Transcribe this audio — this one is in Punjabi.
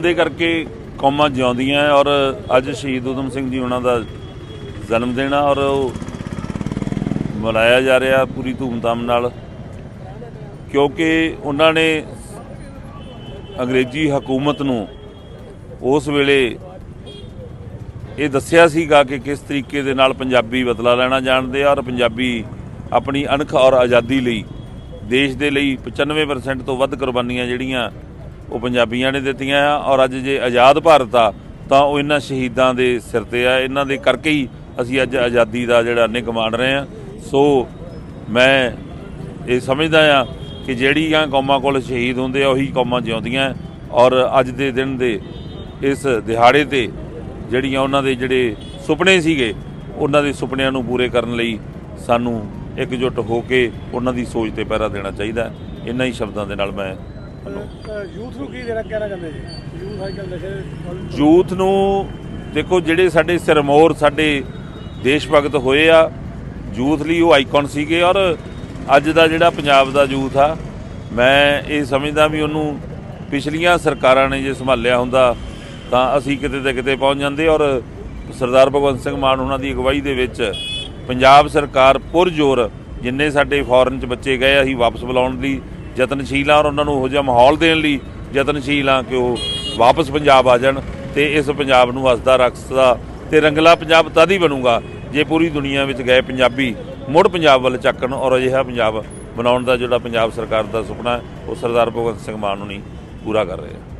ਦੇ ਕਰਕੇ ਕੌਮਾਂ ਜਿਉਂਦੀਆਂ ਔਰ ਅੱਜ ਸ਼ਹੀਦ ਊਧਮ ਸਿੰਘ ਜੀ ਉਹਨਾਂ ਦਾ ਜਨਮ ਦਿਨ ਆ ਔਰ ਉਹ ਮਨਾਇਆ ਜਾ ਰਿਹਾ ਪੂਰੀ ਧੂਮਧਾਮ ਨਾਲ, ਕਿਉਂਕਿ ਉਹਨਾਂ ਨੇ ਅੰਗਰੇਜ਼ੀ ਹਕੂਮਤ ਨੂੰ ਉਸ ਵੇਲੇ ਇਹ ਦੱਸਿਆ ਸੀਗਾ ਕਿ ਕਿਸ ਤਰੀਕੇ ਦੇ ਨਾਲ ਪੰਜਾਬੀ ਬਦਲਾ ਲੈਣਾ ਜਾਣਦੇ ਆ ਔਰ ਪੰਜਾਬੀ ਆਪਣੀ ਅਣਖ ਔਰ ਆਜ਼ਾਦੀ ਲਈ ਦੇਸ਼ ਦੇ ਲਈ 95% ਤੋਂ ਵੱਧ ਕੁਰਬਾਨੀਆਂ ਜਿਹੜੀਆਂ ਉਹ ਪੰਜਾਬੀਆਂ ਨੇ ਦਿੱਤੀਆਂ ਆ ਔਰ ਅੱਜ ਜੇ ਆਜ਼ਾਦ ਭਾਰਤ ਆ, ਤਾਂ ਉਹ ਇਹਨਾਂ ਸ਼ਹੀਦਾਂ ਦੇ ਸਿਰ ਤੇ ਆ। ਇਹਨਾਂ ਦੇ ਕਰਕੇ ਹੀ ਅਸੀਂ ਅੱਜ ਆਜ਼ਾਦੀ ਦਾ ਜਿਹੜਾ ਨਿੱਘ ਮਾਣ ਰਹੇ ਆ। ਸੋ ਮੈਂ ਇਹ ਸਮਝਦਾ ਆ ਕਿ ਜਿਹੜੀਆਂ ਕੌਮਾਂ ਕੋਲ ਸ਼ਹੀਦ ਹੁੰਦੇ ਆ, ਉਹੀ ਕੌਮਾਂ ਜਿਉਂਦੀਆਂ ਔਰ ਅੱਜ ਦੇ ਦਿਨ ਦੇ ਇਸ ਦਿਹਾੜੇ ਤੇ ਜਿਹੜੀਆਂ ਉਹਨਾਂ ਦੇ ਜਿਹੜੇ ਸੁਪਨੇ ਸੀਗੇ, ਉਹਨਾਂ ਦੇ ਸੁਪਨਿਆਂ ਨੂੰ ਪੂਰੇ ਕਰਨ ਲਈ ਸਾਨੂੰ ਇਕਜੁੱਟ ਹੋ ਕੇ ਉਹਨਾਂ ਦੀ ਸੋਚ ਤੇ ਪਹਿਰਾ ਦੇਣਾ ਚਾਹੀਦਾ। ਇਹਨਾਂ ਹੀ ਸ਼ਬਦਾਂ ਦੇ ਨਾਲ ਮੈਂ ਯੂਥ ਨੂੰ ਕੀ ਦੇਣਾ ਕਹਿਣਾ ਚਾਹੁੰਦੇ ਜੀ? ਯੂਥ ਅੱਜ ਕੱਲ੍ਹ ਨਸ਼ੇ ਵੱਲ ਯੂਥ ਨੂੰ ਦੇਖੋ ਜਿਹੜੇ ਸਾਡੇ ਸਿਰਮੌਰ ਸਾਡੇ ਦੇਸ਼ ਭਗਤ ਹੋਏ ਆ ਯੂਥ ਲਈ ਉਹ ਆਈਕਨ ਸੀਗੇ ਔਰ ਅੱਜ ਦਾ ਜਿਹੜਾ ਪੰਜਾਬ ਦਾ ਯੂਥ ਆ ਮੈਂ ਇਹ ਸਮਝਦਾ ਵੀ ਉਹਨੂੰ ਪਿਛਲੀਆਂ ਸਰਕਾਰਾਂ ਨੇ ਜੇ ਸੰਭਾਲਿਆ ਹੁੰਦਾ ਤਾਂ ਅਸੀਂ ਕਿਤੇ ਤੇ ਕਿਤੇ ਪਹੁੰਚ ਜਾਂਦੇ ਔਰ ਸਰਦਾਰ ਭਗਵੰਤ ਸਿੰਘ ਮਾਨ ਉਹਨਾਂ ਦੀ ਅਗਵਾਈ ਦੇ ਵਿੱਚ ਪੰਜਾਬ ਸਰਕਾਰ ਪੁਰਜੋਰ ਜਿੰਨੇ ਸਾਡੇ ਫੋਰਨ ਚ ਬੱਚੇ ਗਏ ਅਸੀਂ ਵਾਪਸ ਬੁਲਾਉਣ ਲਈ ਯਤਨਸ਼ੀਲ ਆ ਔਰ ਉਹਨਾਂ ਨੂੰ ਉਹੋ ਜਿਹਾ ਮਾਹੌਲ ਦੇਣ ਲਈ ਯਤਨਸ਼ੀਲ ਆ ਕਿ ਉਹ ਵਾਪਸ ਪੰਜਾਬ ਆ ਜਾਣ ਤੇ ਇਸ ਪੰਜਾਬ ਨੂੰ ਵਸਦਾ ਰੱਖਦਾ ਤੇ ਰੰਗਲਾ ਪੰਜਾਬ ਤਦ ਹੀ ਬਣੂਗਾ ਜੇ ਪੂਰੀ ਦੁਨੀਆ ਵਿੱਚ ਗਏ ਪੰਜਾਬੀ ਮੁੜ ਪੰਜਾਬ ਵੱਲ ਚੱਕਣ ਔਰ ਅਜਿਹਾ ਪੰਜਾਬ ਬਣਾਉਣ ਦਾ ਜਿਹੜਾ ਪੰਜਾਬ ਸਰਕਾਰ ਦਾ ਸੁਪਨਾ ਹੈ, ਉਹ ਸਰਦਾਰ ਭਗਵੰਤ ਸਿੰਘ ਮਾਨ ਨੂੰ ਨਹੀਂ ਪੂਰਾ ਕਰ ਰਹੇ ਆ।